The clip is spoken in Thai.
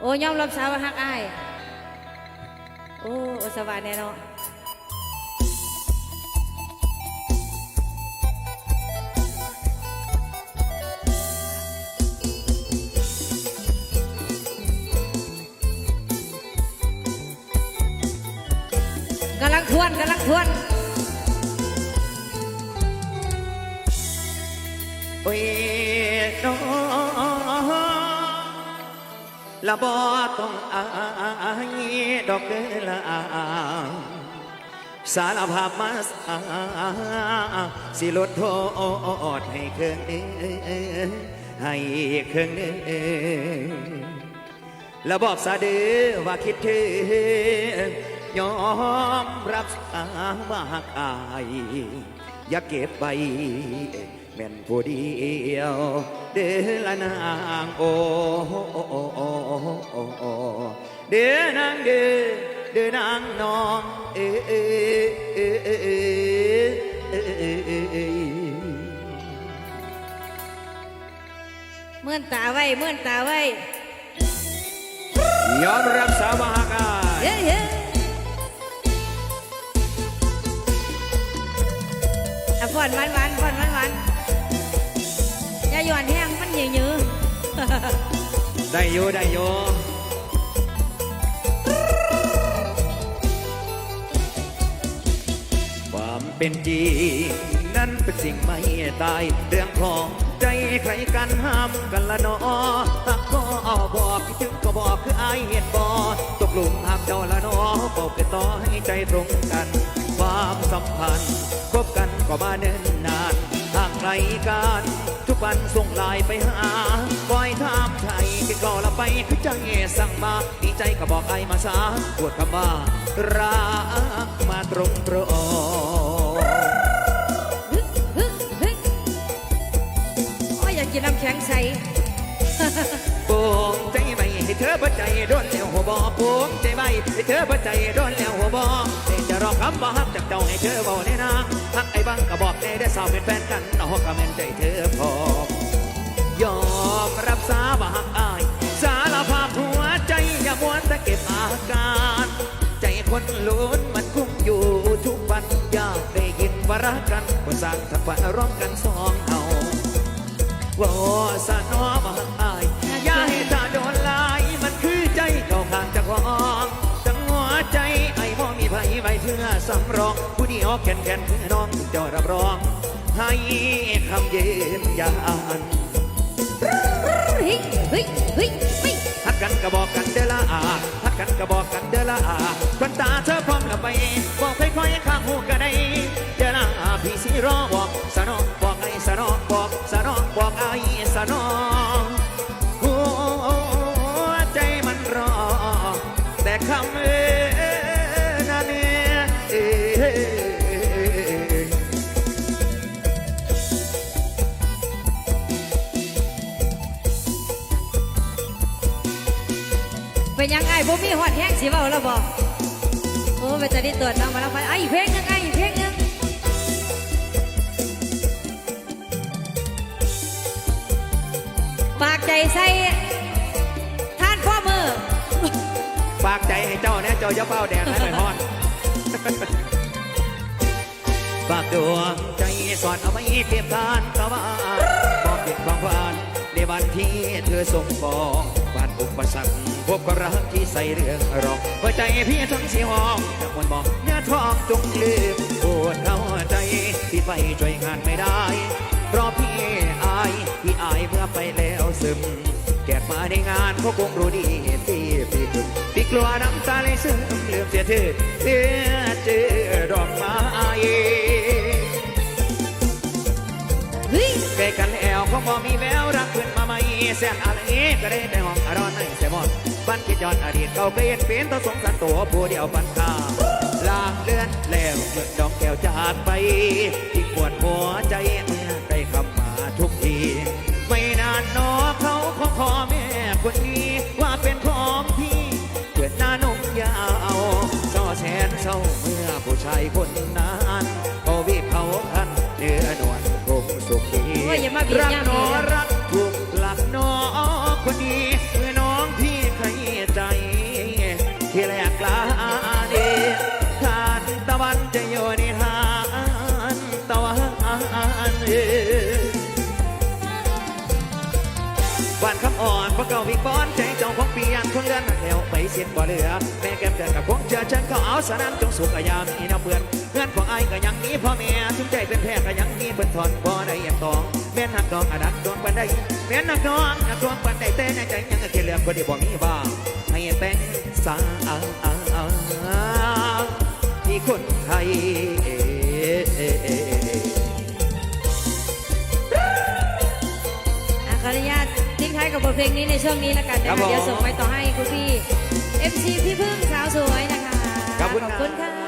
โอ้ยอมรับสาวฮักอ้ายโอ้โอสวัสดีแน่เนาะกำลังทวนกำลังทวนโอ้ย ละบ่ต้องอายดอกเด้อละสารภาพมาสสิลดโทษให้เครื่องให้เครื่องเอแล้วบอกซะเด้อว่าคิดถึงยอมรับสาว่าหักอาย อย่าเก็บไว้ แม่นผู้เดียวเด้อละนางโอ้เด้อนางเด้อเด้อนางน้องเอเอเอเอเอเอเอเมื่อนตาไว้เมื่อนตาไว้ยอมรับสาบากาเย้เย้อะผ่อนหวานหวานผ่อนหวานหวาน อย่าหย่อนแห้งมันเยือยือได้อยู่ได้อยู่ความเป็นจริงนั้นเป็นสิ่งไม่ตายเรื่องของใจใครกันห้ามกันละนอหักก็บอกคิดถึงก็บอกคืออายเห็นบอตกหลุมหักเจ้าละนอบอกกันต่อให้ใจตรงกัน ความสัมพันธ์คบกันก็มาเนิ่นนานห่างไกลกัน วันส่งไลน์ไปหาคอยถามไทยก็กอละไปคือใจสั่งมาดีใจก็บอกไอ้มาซาปวดคำว่ารักมาตรงตรงฮึฮึฮึโอ้ยอยากกินน้ำแข็งใสปวงใจไว้ให้เธอเปิดใจโดนแล้วหัวบอปวงใจไว้ให้เธอเปิดใจโดนแล้วหัวบอเดี๋ยวจะ รอคำบอกฮักจากเจ้าให้เธอบอกเนี่นะฮักไอ้บังก็บอกได้ได้สาวเป็นแฟนกันนอกก็แม่นใจเธอพอยอมรับสาบาอาย สารภาพหัวใจอย่ามัวแต่เก็บอาการ ใจคนลุ้นมันคุ้มอยู่ทุกวันอยากได้ยินว่ารักกันก็สร้างทักวันร้องกันสองเอาว่าสานอ ผู้เดียวแข็งแข็งเพื่อน้องเจ้ารับรอง ให้คำยืนยันเฮ้ยเฮ้ยเฮ้ยเฮ้ยฮักกันก็บอกกันเด้อละอาฮักกันก็บอกกันเด้อละอาควันตาเธอพร้อมละไปบอกค่อยๆข้างหูก็ได้เด้อละอาพี่สิรอบอกสะนอบอกไอ้สะนอบอกสะนอบอกไอ้สะนอ เป็นยังไงบ่มีหอดแห้งสิเว้าแล้วบ่โอ้ไปจะได้ตรวจน้ำมาแล้วไปไอ้เพลงยังไงเพลงยังปากใจใส่ท่านพ่อมือฝากใจให้เจ้าแน่เจ้าอย่าเฝ้าแดดให้ไปฮอนฝากดวงใจสอนเอาไว้เก็บทานตะวันบอกเก็บความหวานในวันที่เธอส่งบอกผ่าน อุปสรรคพบกับรักที่ใส่เรื่องรองหัวใจพี่ทั้งสีห้องจากคนบอกเนื้อทองจงลืมปวดเข้าใจที่ไปช่วยงานไม่ได้เพราะพี่อายพี่อายเมื่อไปแล้วซึม แกะมาในงานเขาคงรู้ดีที่พี่ถึงพี่กลัวน้ำตาเลยซึมลืมเสียเธอเสียเจอดอกไม้ใกล้กันแล้วเขาบอกมีแววรักขึ้น มาใหม่แสนอะไรก็ได้แต่ห้องอารอนในเสมอนบ้านคิดย้อนอดีตเก่าเปลี่ยนเป็นตัวสงสารตัวผู้เดียวปันข้าลางเลือนแล้วเมื่อดอกแก้วจากไปที่ปวดหัวใจเมื่อได้คำมาทุกทีไม่นานนอเขาขอขอแม่คนนี้ว่าเป็นของพี่เกิดหน้านมยาวก็แสนเศร้าเมื่อผู้ชายคนนั้นเขาวิเขาคันเนื้อนวลคงสุขดีรักนอ เก่าวิงบอนใจเจ้าของปียันคนเลือนแล้วไปเสียนบ่เหลือแม่แก้มเดือนกับคงเจอฉันเขาเอาสนามจงสุขยามอีน้ำเพื่อนเงื่อนของไอ้ก็ยังมีพ่อแม่ถึงใจเป็นแพ้ก็ยังมีเพิ่นทอนบ่ได้ยังตองแม่นักดองอนักดวงปันได้แม่นักดองอนักดวงปันได้แต่ในใจยังเกลียเหลือคนที่บ่มีบ้างให้แต่งสาวที่คนไทย ทิ้งท้ายกับบทเพลงนี้ในช่วงนี้แล้วกันนะครัคะบผมเดี๋ยวส่งไปต่อให้คุณพี่ MC พี่พึ่งสาวสวยนะคะ ขอบคุณขอบครับคุณค่ะ